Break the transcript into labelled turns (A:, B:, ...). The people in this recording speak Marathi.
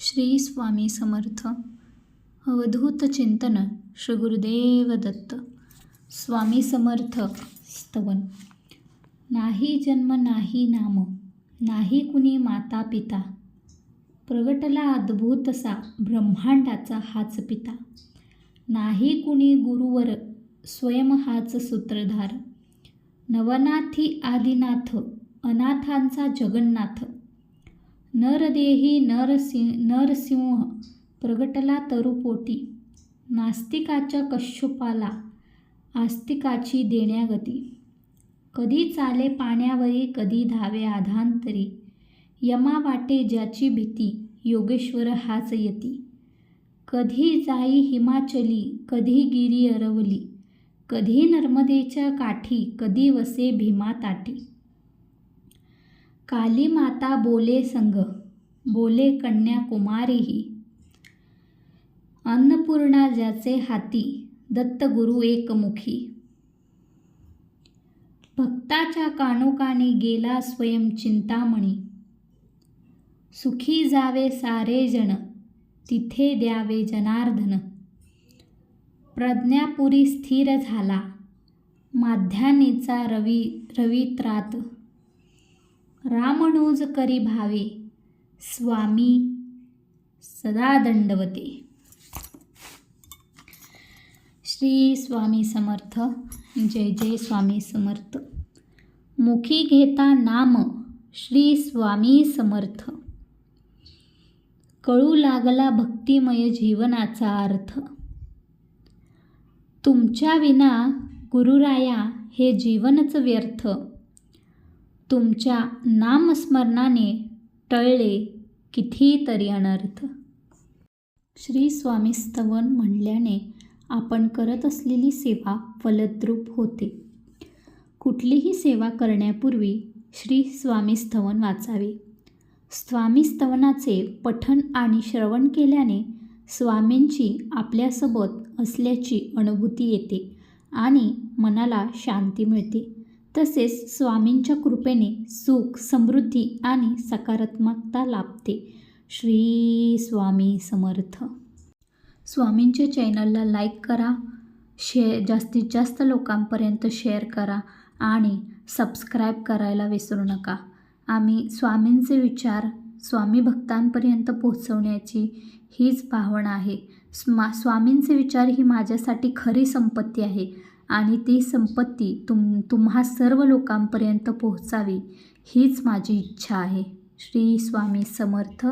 A: श्री स्वामी समर्थ. अवधूत चिंतन श्री गुरुदेव दत्त. स्वामी समर्थ स्तवन. नाही जन्म नाही नाम नाही कुणी माता पिता. प्रगटला अद्भुतसा ब्रह्मांडाचा हाच पिता. नाही कुणी गुरुवर स्वयं हाच सूत्रधार. नवनाथी आदिनाथ अनाथांचा जगन्नाथ. नरदेही नरसिंह नरसिंह प्रगटला तरुपोटी नास्तिकाच्या कश्यपाला आस्तिकाची देण्यागती. कधी चाले पाण्यावरी कधी धावे आधांतरी यमा वाटे ज्याची भीती योगेश्वर हाच यती. कधी जाई हिमाचली कधी गिरी अरवली. कधी नर्मदेच्या काठी कधी वसे भीमा ताटी. काली माता बोले संग बोले कन्याकुमारीही. अन्नपूर्णा ज्याचे हाती दत्तगुरु एकमुखी. भक्ताच्या कानोकानी गेला स्वयं चिंतामणी. सुखी जावे सारे जण तिथे द्यावे जनार्दन. प्रज्ञापुरी स्थिर झाला माध्यानीचा रवी रवित्रात. रामणूज करी भावे स्वामी सदा दंडवते. श्री स्वामी समर्थ जय जय स्वामी समर्थ. मुखी घेता नाम श्री स्वामी समर्थ. कळू लागला भक्तिमय जीवनाचा अर्थ. तुमच्या विना गुरुराया हे जीवनच व्यर्थ. तुमच्या नामस्मरणाने टळले कितीतरी अनर्थ. श्री स्वामी स्तवन म्हणल्याने आपण करत असलेली सेवा फलद्रूप होते. कुठलीही सेवा करण्यापूर्वी श्री स्वामी स्तवन वाचावे. स्वामी स्तवनाचे पठण आणि श्रवण केल्याने स्वामींची आपल्यासोबत असल्याची अनुभूती येते आणि मनाला शांती मिळते. तसेच स्वामींच्या कृपेने सुख समृद्धी आणि सकारात्मकता लाभते. श्री स्वामी समर्थ. स्वामींच्या चॅनलला लाईक करा शे जास्तीत जास्त लोकांपर्यंत शेअर करा आणि सबस्क्राईब करायला विसरू नका. आम्ही स्वामींचे विचार स्वामी भक्तांपर्यंत पोहोचवण्याची हीच भावना आहे. स्मा स्वामींचे विचार ही माझ्यासाठी खरी संपत्ती आहे. आणि ती संपत्ती तुम तुम्हा सर्व लोकांपर्यंत पोहोचावी हीच माझी इच्छा आहे. श्री स्वामी समर्थ.